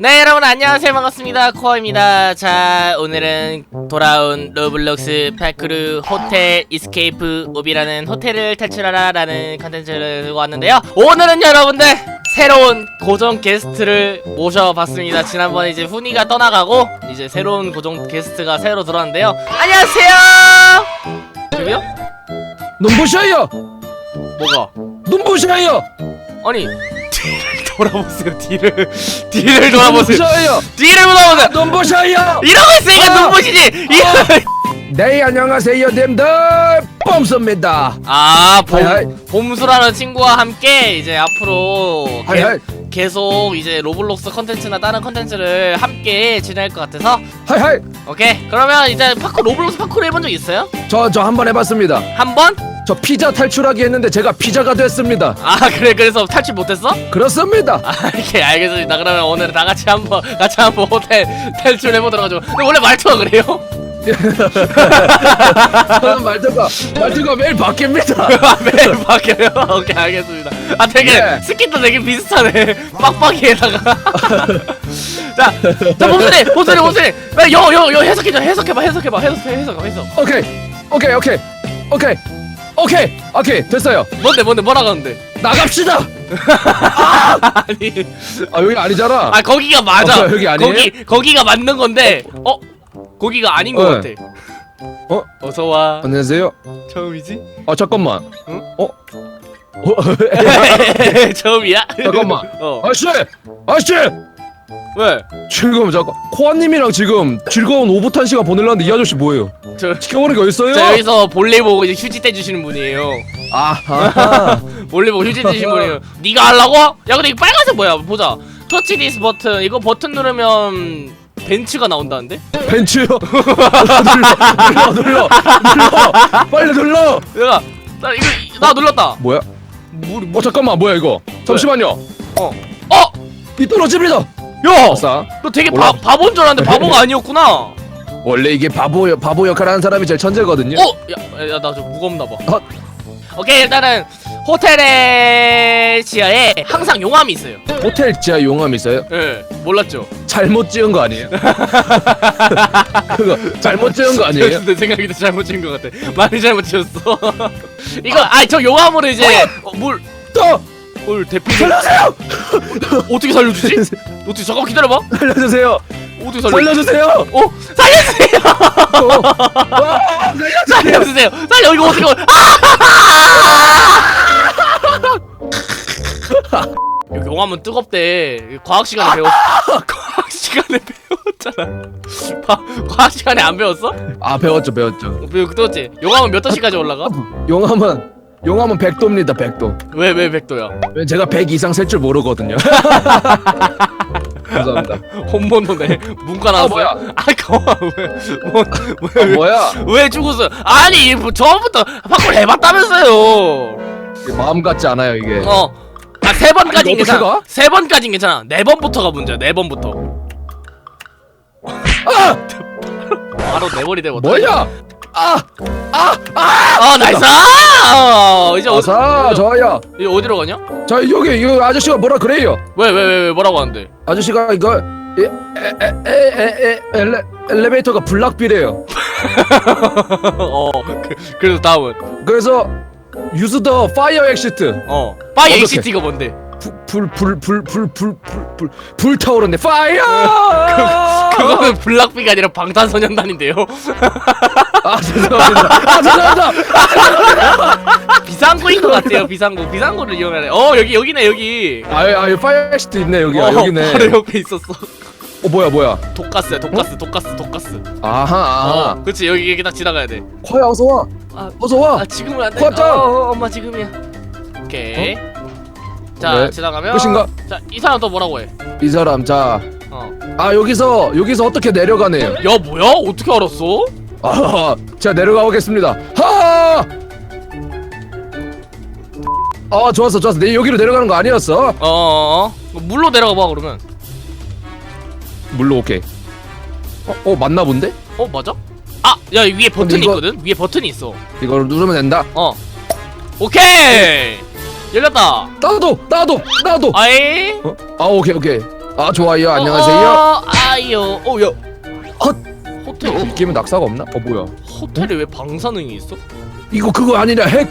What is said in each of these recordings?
네 여러분 안녕하세요 반갑습니다 코어입니다 자 오늘은 돌아온 로블록스 파크루 호텔 이스케이프 옵이라는 호텔을 탈출하라 라는 컨텐츠를 들고 왔는데요 오늘은 여러분들 새로운 고정 게스트를 모셔봤습니다 지난번에 이제 훈이가 떠나가고 이제 새로운 고정 게스트가 새로 들어왔는데요 안녕하세요 저기요? 눈부셔요! 뭐가? 눈부셔요! 아니 돌아보세요 뒤를 뒤를 돌아보세요 눈부셔요! 뒤를 돌아보세요 눈부셔요! 이러고 있으니까 아! 눈부시지 이러 네 안녕하세요 님들 뽐습니다 아, 봄, 하이, 하이. 봄수라는 친구와 함께 이제 앞으로 하이, 게- 하이. 계속 이제 로블록스 컨텐츠나 다른 컨텐츠를 함께 진행할 것 같아서 하이하이 오케이 그러면 이제 파크 로블록스 파크를 해본 적 있어요? 저 저 한 번 해봤습니다 한 번? 저 피자 탈출하기 했는데 제가 피자가 됐습니다. 아 그래 그래서 탈출 못했어? 그렇습니다. 아 이렇게 알겠습니다. 그러면 오늘 다 같이 한번 같이 한번 호텔 탈출해 보도록 하죠. 근데 원래 말투가 그래요? 저는 말투가 말투가 매일 바뀝니다. 아, 매일 바뀌어요? 오케이 알겠습니다. 아 되게 네. 스킨도 되게 비슷하네. 빡빡이에다가. 자, 자 봄순이 봄순이 봄순이. 여여여 해석해줘. 해석해봐 해석해봐 해석해 해석 해석 오케이 오케이 오케이 오케이 오케이! 오케이 됐어요. 뭔데 뭔데 뭐라고 하는데? 나갑시다! 아니. 아 여기 아니잖아. 아 거기가 맞아. 어, 여기 아니에요? 거기 거기가 맞는 건데 어? 거기가 아닌 것 어. 같아. 어? 어서 와. 안녕하세요. 처음이지? 아 잠깐만. 응? 어? 어? 처음이야? 잠깐만. 어. 아씨! 아씨 왜? 지금 잠깐 코아님이랑 지금 즐거운 오붓한 시간 보내려는데 이 아저씨 뭐예요? 저, 지켜보는 게 어딨어요? 저 여기서 볼일 보고 이제 휴지 떼주시는 분이에요 아하 볼일 보고 휴지 떼주시는 분이에요 네가 하려고? 야 근데 이거 빨간색 뭐야 보자 터치 디스 버튼 이거 버튼 누르면 벤츠가 나온다는데? 벤츠요 눌러 눌러 눌러 눌러 빨리 눌러 내가 나 이거 나 눌렀다 뭐야? 물, 어 잠깐만 뭐야 이거 잠시만요 어? 어? 이 떨어집니다 야! 아싸 너 되게 바, 바보인 줄 알았는데 바보가 아니었구나 원래 이게 바보 바보 역할 하는 사람이 제일 천재거든요 어? 야, 야 나 좀 무겁나 봐 어? 오케이 일단은 호텔의 지하에 항상 용암이 있어요 호텔 지하 용암 있어요? 예 몰랐죠? 잘못 지은 거 아니에요? 그거 잘못 지은 거 아니에요? 내 생각에도 잘못 지은 것 같아 많이 잘못 지었어 이거 아 저 용암으로 이제 어, 물 또 물 대피 살려주세요 어떻게 살려주지? 어떻게 잠깐 기다려봐 살려주세요 어떻게 살려 살려주세요 어? 살려주세요 어. 와, 살려주세요 살려주세요 살려 이거 어떻게 아! 여기 용암은 뜨겁대 과학 시간에 배웠 과학 시간에 배웠잖아 과, 과학 시간에 안 배웠어? 아 배웠죠 배웠죠 어, 배우 뜨겁지 용암은 몇 도씨까지 올라가? 용암은 용암은 100도입니다 100도 왜 왜 백도야 제가 100 이상 셀 줄 모르거든요 감사합니다 혼모노네 문과 나왔어요? 뭐야? 아 그만 왜뭐 아, 왜, 뭐야 왜 죽었어요? 아니 뭐 처음부터 파쿠를 해봤다면서요 마음 같지 않아요 이게 어. 아, 세 아니, 어떻게 괜찮아. 가? 세 번까진 괜찮아. 네 번부터가 문제야. 네 번부터. 아 바로 네 번이 되고. 뭐야 아 아 아, 나이스! 아, 이제 어디, 좋아요 이제 어디로 가냐? 자 여기 이 아저씨가 뭐라 그래요 왜, 왜, 왜, 왜 뭐라고 하는데? 아저씨가 이거 에에 에 에 엘레 엘리베이터가 불락비래요 어, 그, 그래서 다음은. 그래서 유즈 더 파이어 엑시트 어. 파이 어떡해. HT가 뭔데? 불 불 불 불 불불 불타오르네 파이어 그거는 블락비가 아니라 방탄소년단인데요. 아 죄송합니다 아 죄송합니다 비상구인 것 같아요, 비상구. 비상구를 이용하네. 어, 여기, 여기네, 여기. 아유 파이어 엑시트 있네 여기 어, 아 여기네 바로 옆에 있었어. 어 뭐야 뭐야 독가스야, 독가스, 독가스, 독가스. 아하 아하 어, 그렇지, 여기, 여기 딱 지나가야 돼. 코야 어서 와 아, 어서 와 아 지금은 안 돼. 코앞장! 어, 어, 엄마 지금이야. 오케이. 자 네. 지나가면. 끝인가? 자이 사람 또 뭐라고 해? 이 사람 자 어. 아 여기서 여기서 어떻게 내려가네요 야 뭐야? 어떻게 알았어? 아 제가 내려가 보겠습니다 하! 아 좋았어 좋았어 내 여기로 내려가는 거 아니었어? 어, 어. 어. 물로 내려가 봐 그러면. 물로 오케이 어, 어 맞나 본데? 어 맞아? 아, 야 위에 버튼이 이거- 있거든. 위에 버튼이 있어. 이걸 누르면 된다 어. 오케이. 열렸다. 나도 나도 나도 아이. 어? 아 오케이 오케이 아 좋아요 안녕하세요 어, 아요. 어, 야. 헛. 호텔 이 게임은 낙사가 없나? 어 뭐야 호텔에 왜 방사능이 있어? 이거 그거 아니냐 핵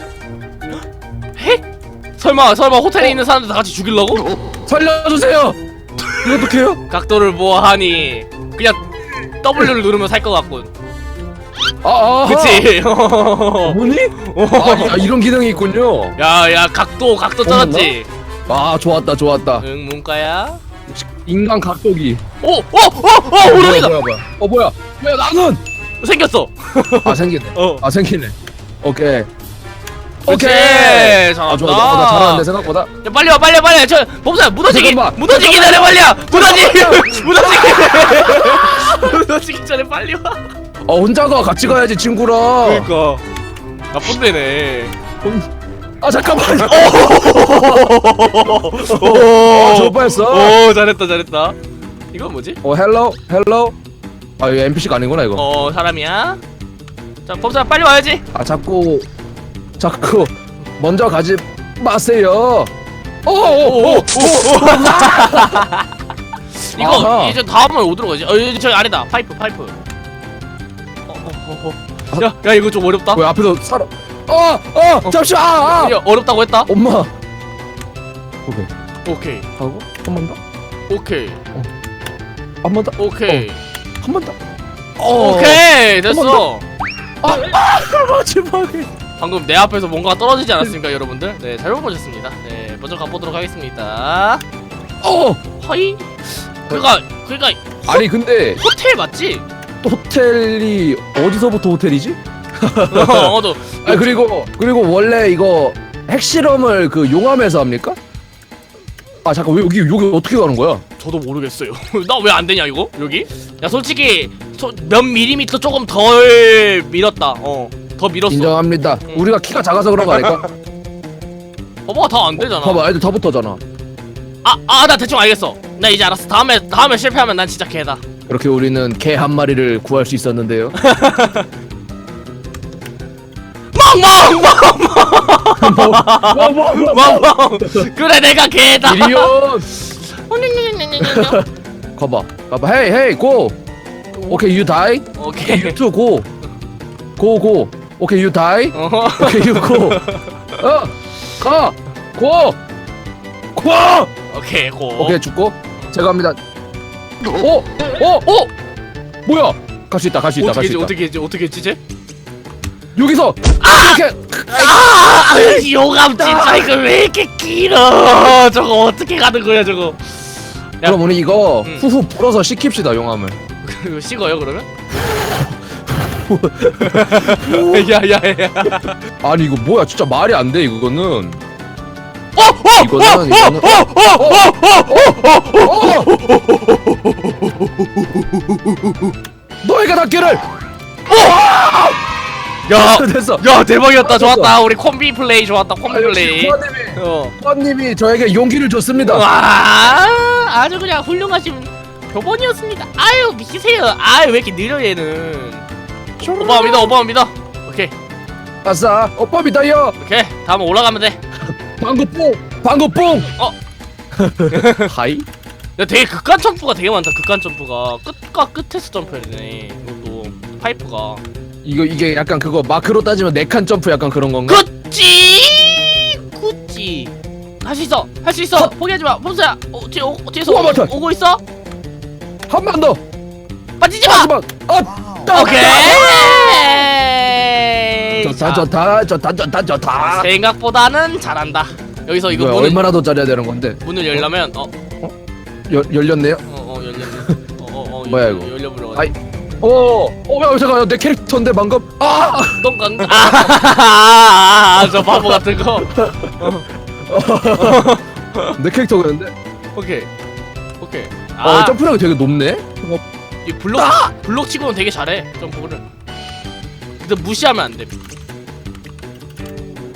설마 설마 호텔에 있는 사람들 다 같이 죽이려고? 살려주세요 이거 어떡해요? 각도를 보아하니 그냥 W를 누르면 살 것 같군. 아, 아 그치? 뭐니? 아, 아 이런 기능이 있군요. 야 야 각도 각도 떨었지. 아 좋았다 좋았다. 응 문과야. 인간 각도기. 오 오 오오 오르기다! 뭐야 뭐야? 어 뭐야? 왜 나는! 생겼어. 아 생기네. 어. 아 생기네. 오케이 오케이 잘한다. 아 좋아 나, 나 잘하는데 생각보다 야, 빨리 와 빨리 와 빨리 와. 저 범사 무너지기 잠깐만. 무너지기 전에 빨리 와 무너지기 무너지기 무너지기 전에 빨리 와. 어 혼자 가 같이 가야지 친구랑 그러니까 나쁜 데네. 아 잠깐만 오, 어, 저 뻔했어 오 잘했다 잘했다. 이건 뭐지? 어 헬로 헬로 아 이거 NPC가 아니구나 이거 어 사람이야. 자 범사 빨리 와야지. 아 자꾸 자꾸 먼저 가지 마세요 어, 오오오 이거 아하. 이제 다음은 어디로 가지? 어 여기 저기 아래다 파이프 파이프. 어, 어, 어, 어. 야, 야 이거 좀 어렵다. 왜 앞에서 사람 어어 잠시만 아, 아. 야 어렵다고 했다. 엄마 오케이 오케이, 하고 한 번 더 오케이, 한 번 더 오케이, 한 번 더. 어. 오케이 번 됐어. 아, 마지막에. 방금 내 앞에서 뭔가 떨어지지 않았습니까, 여러분들? 네, 잘못 보셨습니다. 네, 먼저 가보도록 하겠습니다. 어. 허이. 그니까, 그니까 아니 근데 호텔 맞지? 호텔이 어디서부터 호텔이지? 어, 너 아 그리고 그리고 원래 이거 핵실험을 그 용암에서 합니까? 아 잠깐 왜 여기 여기 어떻게 가는 거야? 저도 모르겠어요. 나 왜 안 되냐 이거? 여기? 야 솔직히 소, 몇 밀리미터 조금 덜 밀었다. 어, 더 밀었어. 인정합니다. 응. 우리가 키가 작아서 그런 거 아닐까? 봐봐, 다 안 되잖아. 봐봐 애들 다 붙어잖아. 아, 아, 나 대충 알겠어. 나 이제 알았어. 다음에 다음에 실패하면 난 진짜 개다. 그렇게 우리는 개 한 마리를 구할 수 있었는데요. 멍멍 뭐, 뭐, 뭐, 뭐. 멍멍. 그래 내가 개다. 이리온. 가봐 가봐 헤이 헤이 고. 오케이 you die. 오케이. too go. go go. 오케이 die. 어. 오케이 you go. 어. 가. 고. 고. 오케이 고. 오케이 죽고. 제가 합니다. 오. 오. 오. 뭐야? 갈 수 있다. 갈 수 있다. 갈 어떻게 수 했지? 있다. 어떻게 했지? 어떻게 했지? 쟤? 여기서 이렇게 아, 요감 진짜 이거 왜 이렇게 길어? 저거 어떻게 가는 거야 저거? 야. 그럼 우리 이거 음. 후후 불어서 식힙시다 용암을. 이거 식어요 그러면? 야야야. 아니 이거 뭐야? 진짜 말이 안 돼 이거는. 어, 어, 이거는 이거는. 너희가 닿기를. 야, 됐어. 야 대박이었다. 좋았다. 우리 콤비 플레이 좋았다. 콤비 아, 역시 플레이. 코아님이 어. 코아님이 저에게 용기를 줬습니다. 와, 아주 그냥 훌륭하신 교본이었습니다. 아유 미치세요. 아유 왜 이렇게 느려 얘는. 오빠 믿어, 오빠 믿어. 오케이, 아싸, 오빠 믿어요. 오케이. 다음 올라가면 돼. 방구뽕, 방구뽕. 어. 하이. 야, 되게 극간 점프가 되게 많다. 극간 점프가 끝과 끝에서 점프해야 되네. 이것도 파이프가. 이거 이게 약간 그거 마크로 따지면 네 칸 점프 약간 그런 건가? 그치, 그치. 할수 있어, 할 수 있어. 포기하지 마, 폼수야. 어, 뒤, 어, 뒤에서 오. 오고 있어. 한 번 더. 빠지지 마. 아, 딱. 오케이. 좋다, 자, 좋다, 좋다, 좋다, 좋다. 생각보다는 잘한다. 여기서 이거 문을, 얼마나 더 잘해야 되는 건데? 문을 열려면 어, 열 열렸네요. 어, 어 열렸네. 어, 어, 어, 뭐야, 열려, 이거? 열려 버려. 아이. 오, 어, 야, 잠깐, 내 캐릭터인데 방금. 아, 똥 강. 아, 아, 아, 저 바보 같은 거. 내 캐릭터였는데. 오케이, 오케이. 어, 아, 점프력이 되게 높네. 어, 이 블록 블록 치고는 되게 잘해 점프를. 근데 무시하면 안 돼.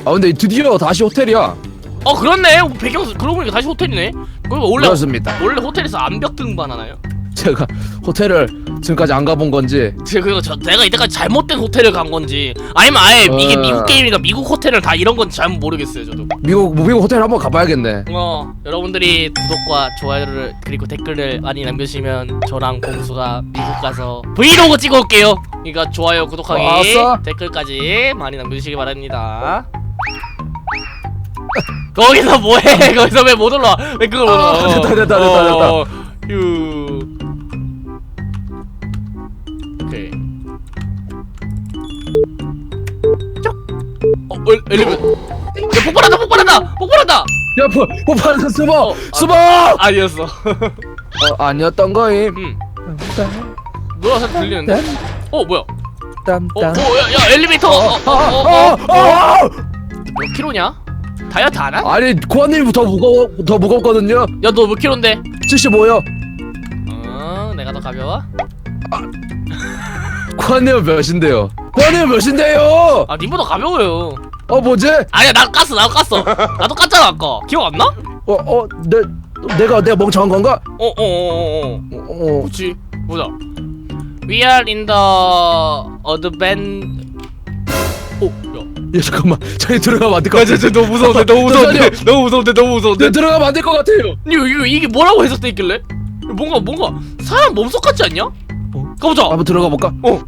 아, 근데 드디어 다시 호텔이야. 어 그렇네. 배경 그러고 보니까 다시 호텔이네. 그리고 원래 그렇습니다. 원래 호텔에서 암벽 등반 하나요? 제가 호텔을 지금까지 안 가본 건지 그거 저, 내가 이때까지 잘못된 호텔을 간 건지 아니면 아예 이게 어. 미국 게임이니까 미국 호텔을 다 이런 건지 잘못 모르겠어요 저도 미국 미국 호텔 한번 가봐야겠네. 어 여러분들이 구독과 좋아요를 그리고 댓글을 많이 남겨주시면 저랑 봉수가 미국 가서 브이로그 찍어올게요 그러니까 좋아요 구독하기 알았어. 댓글까지 많이 남겨주시기 바랍니다 거기서 뭐해 거기서 왜 못 올라 왜 그걸 못 올라 아, 됐다, 됐다, 됐다, 됐다. 어, 휴 엘- 엘리베 야 폭발한다 폭발한다 폭발한다 야, 뭐, 뭐, 파는 어, 아. 숨어. 아니었어 어, 아니었던 거임. 음 뭐야 잘 들리는데 어 뭐야 땀, 어, 땀. 어, 야, 야, 엘리베이터. 어, 어, 어, 어, 어, 어, 어. 몇 킬로냐? 다이어트 안 하? 아니, 고아님이 더 무거워, 더 무겁거든요. 야, 너 몇 킬로인데? 75요. 어, 내가 더 가벼워? 고아님은 몇인데요? 고아님은 몇인데요? 아, 님보다 가벼워요. 어, 뭐지? 아니야, 나 깠어, 나 깠어. 나도 깠잖아, 아까. 기억 안 나? 어, 어, 내, 내가, 내가 멍청한 건가? 어, 어, 어, 어, 어. 어, 어. 그렇지. 보자. We are in the advent. 오, 야. 야, 잠깐만. 저기 들어가면 안 될 것 같아. 너무 무서운데, 너무 무서운데, 너무 무서운데, 너무 무서운데. 네, 들어가면 안 될 것 같아요. 이거, 이거, 이게 뭐라고 해석돼 있길래? 뭔가, 뭔가, 사람 몸속 같지 않냐? 어? 가보자. 한번 들어가 볼까? 어.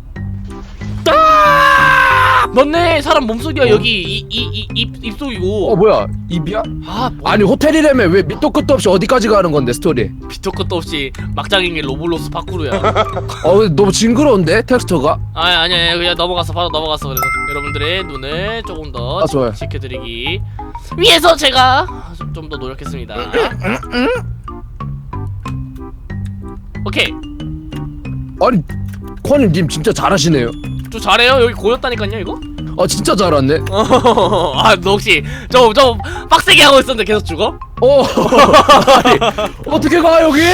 아! 맞네 사람 몸속이야 어? 여기 이 이이입 입속이고 어, 뭐야? 입이야? 아 뭐, 아니, 호텔이라며 왜 밑도 끝도 없이 어디까지 가는 건데, 스토리? 비토 끝도 없이 막장인 게 로블록스 파쿠르야 어, 근데 너무 징그러운데, 텍스처가? 아니 아니 아니 그냥 넘어갔어 바로 넘어갔어 그래서 여러분들의 눈을 조금 더 아, 좋아요. 지, 켜드리기 위해서 제가 좀 더 노력했습니다 오케이 아니, 코아님, 님 진짜 잘하시네요. 좀 잘해요 여기 고였다니까요 이거 아, 진짜 잘하네. 아너 혹시 좀좀 빡세게 하고 있었는데 계속 죽어? 어, 아니, 어떻게 가, 여기?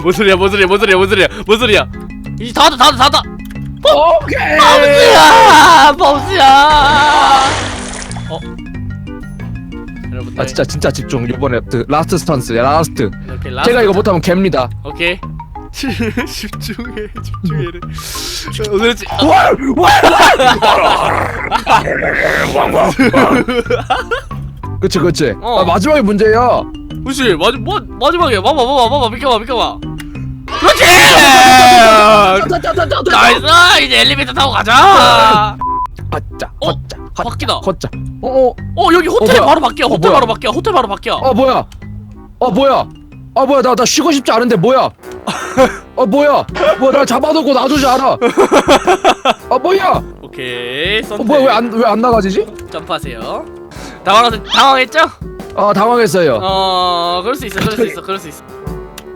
뭔 소리야 뭔 소리야 뭔 소리야 뭔 소리야 뭔 소리야 이제 닫아 닫아 닫아 오케이! 범수야 범수야 어 아, 진짜, 진짜 집중. 이번에 그 라스트 스턴스, 라스트. 이렇게 라스트 제가 이거 못하면 갭니다. 오케이 집중해 집중해를 오늘 지 아, 와! 와! 그치, 그치. 어. 아, 마지막에 문제야. 그렇지 마지 뭐 마지막에 봐봐 봐봐 봐봐 비켜봐 비켜봐 그렇지 나이스 이제 엘리베이터 타고 가자 아짜, 어? 헛, 바뀌다 헛자. 어, 어, 어 여기 호텔 뭐야? 바로 바뀌어 어, 호텔 뭐야? 바로 바뀌어 호텔 바로 바뀌어 어, 뭐야? 어, 뭐야? 아, 뭐야? 나, 나 쉬고 싶지 않은데, 뭐야? 어, 뭐야? 뭐, 나 잡아놓고 놔두지 않아. 아, 뭐야? 오케이 어, 선택 뭐야? 왜 안, 왜 안 나가지지? 점프하세요 당황 당황했죠? 아, 당황했어요. 어 그럴 수 있어 그럴 수 있어 그럴 수 있어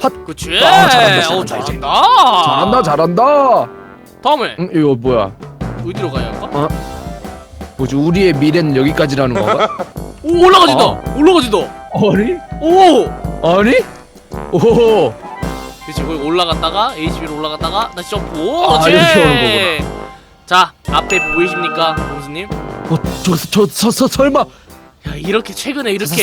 핫. 그치 아, 잘한다, 어 잘한다, 이제. 잘한다 잘한다, 잘한다. 다음에 응, 이거 뭐야? 어디로 가야 할까? 뭐지? 우리의 미래는 여기까지라는 건가? 오 올라가진다 어. 올라가진다 아니? 오 아니? 오호. 그치 거기 올라갔다가 HB로 올라갔다가 다시 점프 오 아, 그렇지 이렇게 오는. 자 앞에 보이십니까 공수님 어, 저, 저, 서, 서, 설마. 야 이렇게 최근에 이렇게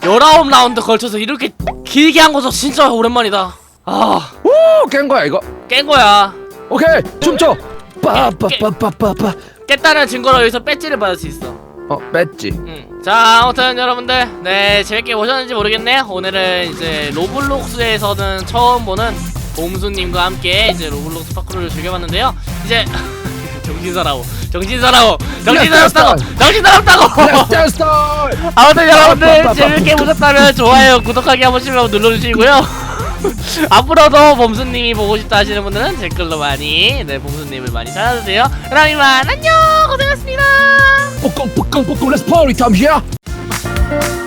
19라운드 걸쳐서 이렇게 길게 한 거죠 진짜 오랜만이다 아깬 오, 깬 거야, 이거. 거야 오케이, 춤춰. 빠빠빠빠빠빠. 깼다는 증거로 여기서 배지를 받을 수 있어 어, 뺐지. 음. 자 아무튼 여러분들 네 재밌게 보셨는지 모르겠네요 오늘은 이제 로블록스에서는 처음 보는 봄수님과 함께 이제 로블록스 파크를 즐겨봤는데요 이제 정신사나워 정신사나워 정신사납다고 정신사납다고. 아무튼 여러분들 재밌게 보셨다면 좋아요 구독하기 한 번씩 눌러주시고요 앞으로도 봄수님이 보고 싶다 하시는 분들은 댓글로 많이 네 봄수님을 많이 찾아주세요. 그럼 이만 안녕! 고생하셨습니다! 뽀꽁 뽀꽁 뽀꽁 타임 히어.